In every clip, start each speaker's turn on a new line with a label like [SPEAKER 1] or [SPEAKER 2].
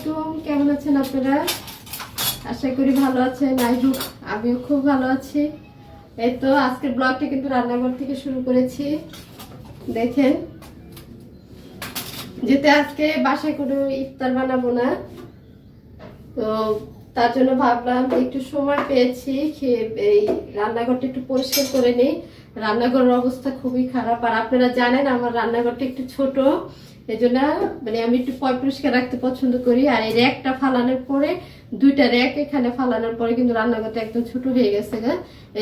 [SPEAKER 1] আলাইকুম কেমন আছেন আপনারা? আশা করি ভালো আছেন। আই হোপ আমিও খুব ভালো আছি। এই তো আজকের ব্লগটা কিন্তু রান্নাঘর থেকে শুরু করেছি। দেখেন, যেতে আজকে বাসায় কোনো ইফতার বানাবো না। তো তার জন্য ভাবলাম একটু সময় পেয়েছি, খেয়ে এই রান্নাঘরটা একটু পরিষ্কার করে নিই। রান্নাঘরের অবস্থা খুবই খারাপ। আর আপনারা জানেন আমার রান্নাঘরটা একটু ছোট। এই জন্য মানে আমি একটু পয় পরিষ্কার রাখতে পছন্দ করি। আর এই র্যাকটা ফালানোর পরে, দুইটা র্যাক এখানে ফালানোর পরে কিন্তু রান্নাঘরটা একদম ছোট হয়ে গেছে গা।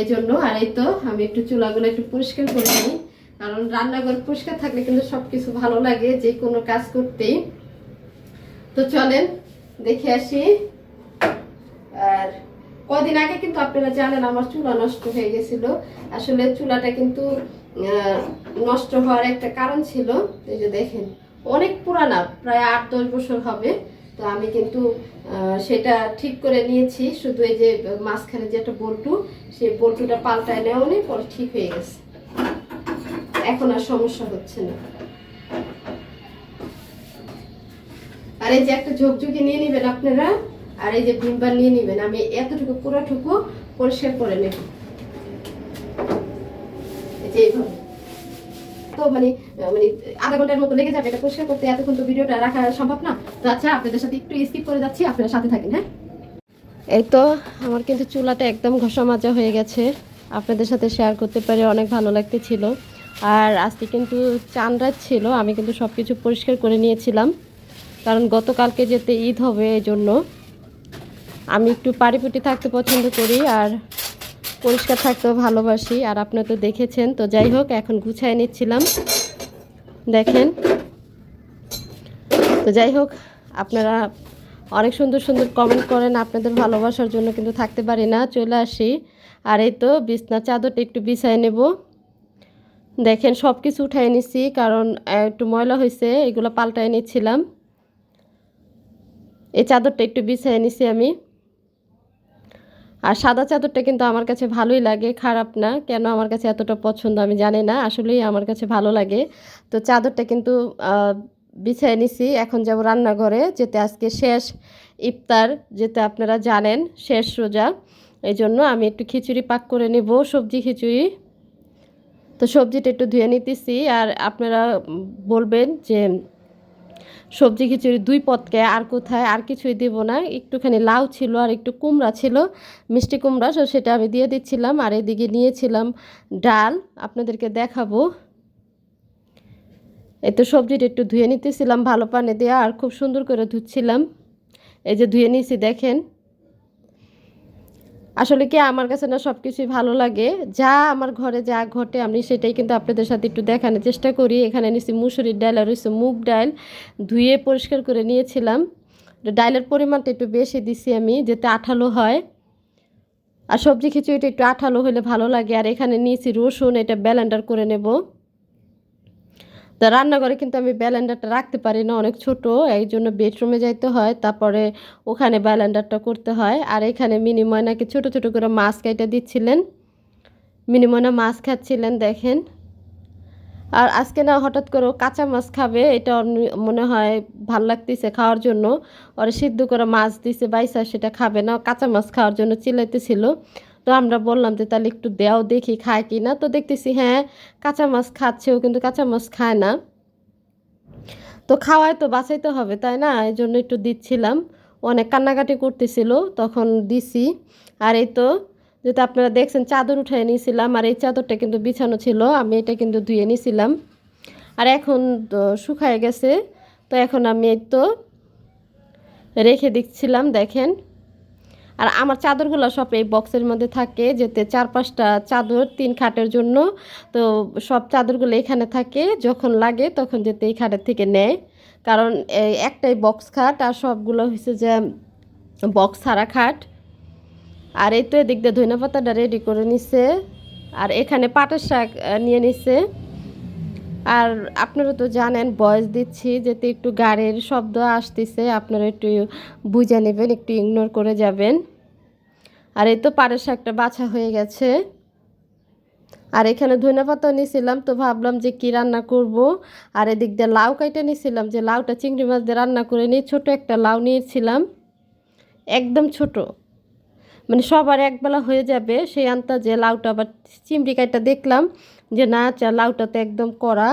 [SPEAKER 1] এই জন্য আর এই তো আমি একটু চুলাগুলো একটু পরিষ্কার করে নিই। কারণ রান্নাঘর পরিষ্কার থাকলে কিন্তু সবকিছু ভালো লাগে, যে কোনো কাজ করতেই। তো চলেন, দেখে আসি। আর কদিন আগে কিন্তু আপনারা জানেন আমার চুলা নষ্ট হয়ে গেছিল। আসলে চুলাটা কিন্তু নষ্ট হওয়ার একটা কারণ ছিল। এই যে দেখেন অনেক পুরানা, প্রায় আট, দশ বছর হবে। তো আমি কিন্তু সেটা ঠিক করে নিয়েছি। শুধু এই যে মাঝখানে যে একটা বল্টু, সেই বল্টুটা পাল্টায় নেওয়া পরে ঠিক হয়ে গেছে। এখন আর সমস্যা হচ্ছে না। আর এই যে একটা ঝোপঝুকি নিয়ে নেবেন আপনারা, আর এই যে ভিমবার নিয়ে নেবেন, আমি এতটুকু পুরোটুকু পরিষ্কার করে নেব। এই যে এইভাবে। মানে মানে আধা ঘণ্টার মতো লেগে যাবে এটা পরিষ্কার করতে। এতক্ষণ তো ভিডিওটা রাখা সম্ভব না। তো আচ্ছা আপনাদের সাথে একটু স্কিপ করে যাচ্ছি, আপনারা সাথে থাকেন হ্যাঁ? এই তো, আমার কিন্তু চুলাটা একদম ঘষা মাজা হয়ে গেছে। আপনাদের সাথে শেয়ার করতে পারে অনেক ভালো লাগতেছিল। আর আজকে কিন্তু চান ছিল, আমি কিন্তু সব কিছু পরিষ্কার করে নিয়েছিলাম। কারণ গতকালকে যেতে ঈদ হবে এই জন্য আমি একটু পাড়িপুটি থাকতে পছন্দ করি। আর পরিষ্কার থাকতেও ভালোবাসি, আর আপনারা তো দেখেছেন। তো যাই হোক, এখন গুছাই নিচ্ছিলাম। দেখেন। তো যাই হোক, আপনারা অনেক সুন্দর সুন্দর কমেন্ট করেন, আপনাদের ভালোবাসার জন্য কিন্তু থাকতে পারি না, চলে আসি। আর এই তো বিছনা চাদরটা একটু বিছায় নেব। দেখেন সব কিছু উঠাই নিছি, কারণ একটু ময়লা হয়েছে, এগুলো পাল্টায় নিচ্ছিলাম। এই চাদরটা একটু বিছায় নিছি আমি। আর সাদা চাদরটা কিন্তু আমার কাছে ভালোই লাগে, খারাপ না। কেন আমার কাছে এতটা পছন্দ আমি জানি না, আসলেই আমার কাছে ভালো লাগে। তো চাদরটা কিন্তু বিছিয়ে নিছি, এখন যাব রান্নাঘরে, যেতে আজকে শেষ ইফতার, যেতে আপনারা জানেন, শেষ রোজা। এই জন্য আমি একটু খিচুড়ি পাক করে নেব, সবজি খিচুড়ি। তো সবজিটা একটু ধুয়ে নিতেছি, আর আপনারা বলবেন যে সবজি খিচুড়ি দুই পদকে আর কোথায় আর কিছুই দেব না। একটুখানি লাউ ছিল আর একটু কুমড়া ছিল, মিষ্টি কুমড়া তো সেটা আমি দিয়ে দিচ্ছিলাম আর এদিকে নিয়েছিলাম ডাল, আপনাদেরকে দেখাবো। এই তো সবজিটা একটু ধুয়ে নিতেছিলাম, ভালো পানি দেওয়া আর খুব সুন্দর করে ধুচ্ছিলাম। এই যে ধুয়ে নিয়েছি, দেখেন। আসলে কি আমার কাছে না সব কিছুই ভালো লাগে? যা আমার ঘরে যা ঘটে, আমি সেটাই কিন্তু আপনাদের সাথে একটু দেখানোর চেষ্টা করি। এখানে নিচ্ছি মুসুরির ডাল আর হচ্ছে মুগ ডাল। ধুয়ে পরিষ্কার করে নিয়েছিলাম। তো ডালের পরিমাণটা একটু বেশি দিছি আমি, যাতে আঠালো হয়। আর সবজি খিচুড়িটা একটু আঠালো হলে ভালো লাগে। আর এখানে নিয়েছি রসুন, এটা ব্যালেন্ডার করে নেব। তা রান্নাঘরে কিন্তু আমি ব্যালেন্ডারটা রাখতে পারি না, অনেক ছোট, এই জন্য বেডরুমে যাইতে হয়, তারপরে ওখানে ব্যালেন্ডারটা করতে হয়। আর এখানে মিনিময় নাকি ছোট ছোট করে মাছ কেটে দিচ্ছিলেন। মিনিময়না মাছ খাচ্ছিলেন, দেখেন। আর আজকে না হঠাৎ করে কাঁচা মাছ খাবে, এটা মনে হয় ভালো লাগতেছে খাওয়ার জন্য। ওর সিদ্ধ করে মাছ দিছে, বাইসা সেটা খাবে না, কাঁচা মাছ খাওয়ার জন্য চিল্লাইতেছিল। তো আমরা বললাম যে, তাহলে একটু দেও দেখি খায় কি না। তো দেখতেছি হ্যাঁ কাঁচা মাছ খাচ্ছে ও কিন্তু কাঁচা মাছ খায় না। তো খাওয়ায় তো বাঁচাইতে হবে, তাই না? এই জন্য একটু দিচ্ছিলাম। অনেক কান্নাকাটি করতেছিল, তখন দিছি। আর এই তো, যেটা আপনারা দেখছেন, চাদর উঠিয়ে নিয়েছিলাম আর এই চাদরটা কিন্তু বিছানো ছিল, আমি এটা কিন্তু ধুয়ে নিয়েছিলাম আর এখন শুকায় গেছে, তো এখন আমি এই তো রেখে দিচ্ছিলাম, দেখেন। আর আমার চাদরগুলো সব এই বক্সের মধ্যে থাকে, যেতে চার পাঁচটা চাদর তিন খাটের জন্য। তো সব চাদরগুলো এখানে থাকে, যখন লাগে তখন যেতে এই খাটের থেকে নেয়। কারণ এই একটাই বক্স খাট আর সবগুলো হয়েছে যে বক্স ছাড়া খাট। আর এই তো এদিক দিয়ে ধনিয়া পাতাটা রেডি করে নিছে। আর এখানে পাটের শাক নিয়ে নিছে। আর আপনারা তো জানেন ভয়েস দিচ্ছি, যাতে একটু গাড়ির শব্দ আসতেছে, আপনারা একটু বুঝে নেবেন, একটু ইগনোর করে যাবেন। আর এই তো পাটের শাকটা বাছা হয়ে গেছে। আর এখানে ধনে পাতা নিয়েছিলাম তো ভাবলাম যে কি রান্না করব। আর এদিক দিয়ে লাউ কাইটা নিয়েছিলাম যে লাউটা চিংড়ি মাছ দিয়ে রান্না করে নিয়ে ছোট একটা লাউ নিয়েছিলাম। একদম ছোট। সবার একবেলা হয়ে যাবে। সেই আন্তাজে লাউটা আবার চিংড়ি কাইটা দেখলাম যে না চা লাউটা তো একদম কড়া।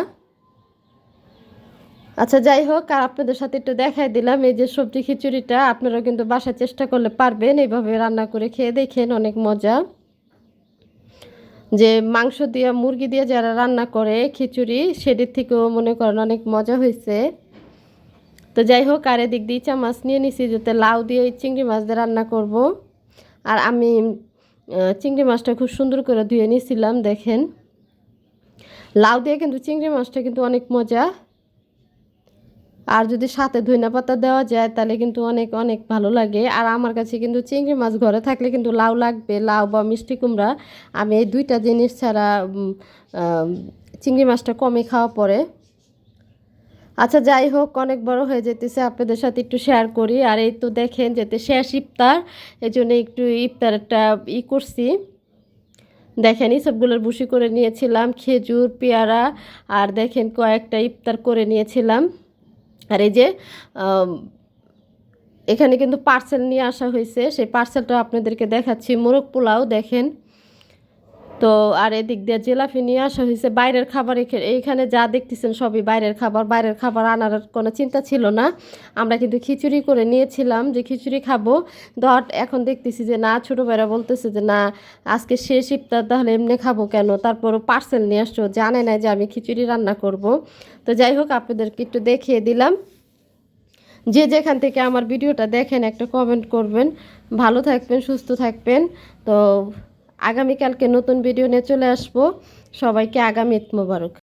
[SPEAKER 1] আচ্ছা যাই হোক, আর আপনাদের সাথে একটু দেখাই দিলাম। এই যে সবজি খিচুড়িটা আপনারা কিন্তু বাসায় চেষ্টা করলে পারবেন। এইভাবে রান্না করে খেয়ে দেখেন, অনেক মজা। যে মাংস দিয়ে, মুরগি দিয়ে যারা রান্না করে খিচুড়ি সেটির থেকেও মনে করেন অনেক মজা হয়েছে তো যাই হোক, আর এদিক দিয়ে ইচা মাছ নিয়ে নিছি, যাতে লাউ দিয়ে চিংড়ি মাছ দিয়ে রান্না করব। আর আমি চিংড়ি মাছটা খুব সুন্দর করে ধুয়ে নিয়েছিলাম, দেখেন। লাউ দিয়ে কিন্তু চিংড়ি মাছটা কিন্তু অনেক মজা। আর যদি সাথে ধইনা পাতা দেওয়া যায়, তাহলে কিন্তু অনেক অনেক ভালো লাগে। আর আমার কাছে কিন্তু চিংড়ি মাছ ঘরে থাকলে কিন্তু লাউ লাগবে, লাউ বা মিষ্টি কুমড়া। আমি এই দুইটা জিনিস ছাড়া চিংড়ি মাছটা কমে খাওয়া পড়ে আচ্ছা যাই হোক, অনেক বড় হয়ে যেতেছে। আপনাদের সাথে একটু শেয়ার করি। আর এই তো দেখেন যেতে শেষ ইফতার, এই জন্য একটু ইফতারটা ই করছি। দেখেন, এই সবগুলোর বুসি করে নিয়েছিলাম, খেজুর, পেয়ারা, আর দেখেন কয়েকটা ইফতার করে নিয়েছিলাম। আর এই যে এখানে কিন্তু পার্সেল নিয়ে আসা হয়েছে। সেই পার্সেলটা আপনাদেরকে দেখাচ্ছি। মোরগ পোলাও, দেখেন। তো আর এদিক দিয়ে জিলাপি নিয়ে আসা হয়েছে বাইরের খাবার এইখানে যা দেখতেছেন সবই বাইরের খাবার। বাইরের খাবার আনার কোনো চিন্তা ছিল না। আমরা কিন্তু খিচুড়ি করে নিয়েছিলাম যে খিচুড়ি খাব। দট এখন দেখতেছি যে না, ছোটো ভাইরা বলতেছে যে না, আজকে শেষ ইফতার, তাহলে এমনি খাব কেন? তারপরও পার্সেল নিয়ে আসছো, জানে না যে আমি খিচুড়ি রান্না করব। তো যাই হোক, আপনাদেরকে একটু দেখিয়ে দিলাম। যে যেখান থেকে আমার ভিডিওটা দেখেন, একটা কমেন্ট করবেন। ভালো থাকবেন, সুস্থ থাকবেন। তো আগামীকালকে নতুন ভিডিও নিয়ে চলে আসব। সবাইকে আগামী ঈদ মোবারক।